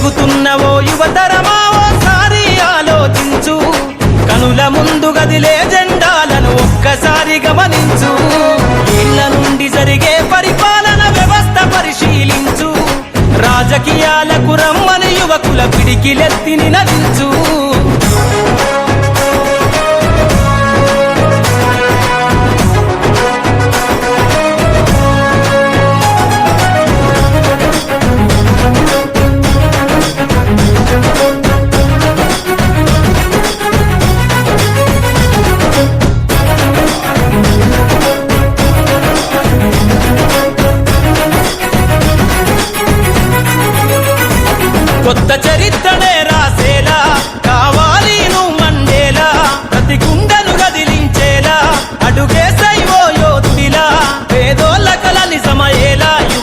ఎదుగుతున్నవో యువతరమా? ఓసారి ఆలోచించు. కనుల ముందు గదిలే జెండాలను ఒక్కసారి గమనించు. ఇళ్ళ నుండి జరిగే పరిపాలన వ్యవస్థ పరిశీలించు. రాజకీయాలకు రమ్మని యువకుల పిడికిలెత్తిని నినదించు.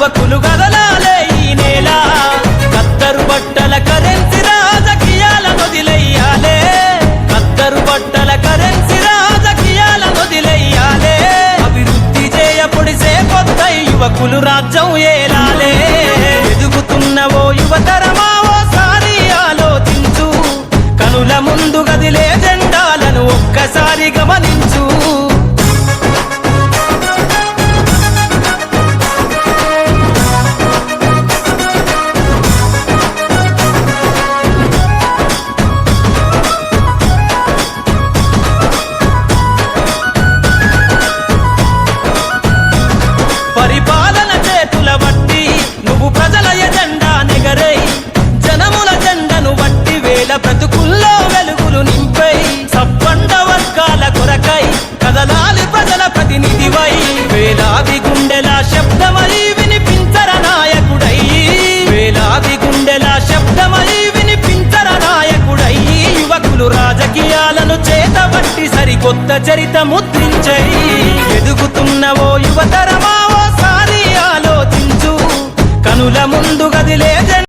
యువకులు గదలాలే ఈ నేల. కత్తరు బట్టల కరెన్సీ రాజకీయాల వదిలెయ్యాలే కత్తరు బట్టల కరెన్సీ రాజకీయాల వదిలెయ్యాలే అభివృద్ధి చేయపొడిసే కొత్త యువకులు రాజ్యం ఏలాలే. ఎదుగుతున్న ఓ యువతరమా ఓసారి ఆలోచించు. కనుల ముందు గదిలే జెండాలను ఒక్కసారి గమనించు. పరిపాలన చేతుల బట్టి నువ్వు ప్రజల ఎజెండా నెగరై జనముల జెండను బట్టి వేల బ్రతుకుల్లో వెలుగులు నింపై సబ్బండ వర్గాల కొరకై కదలాలి ప్రజల ప్రతినిధివై. వేలాది గుండెల శబ్దమై వినిపించర నాయకుడై. వేలాది గుండెల శబ్దమై వినిపించర నాయకుడై. యువకులు రాజకీయాలను చేతబట్టి సరికొత్త చరిత ముద్రించై. ఎదుగుతున్న ఓ యువతరమా ఓసారి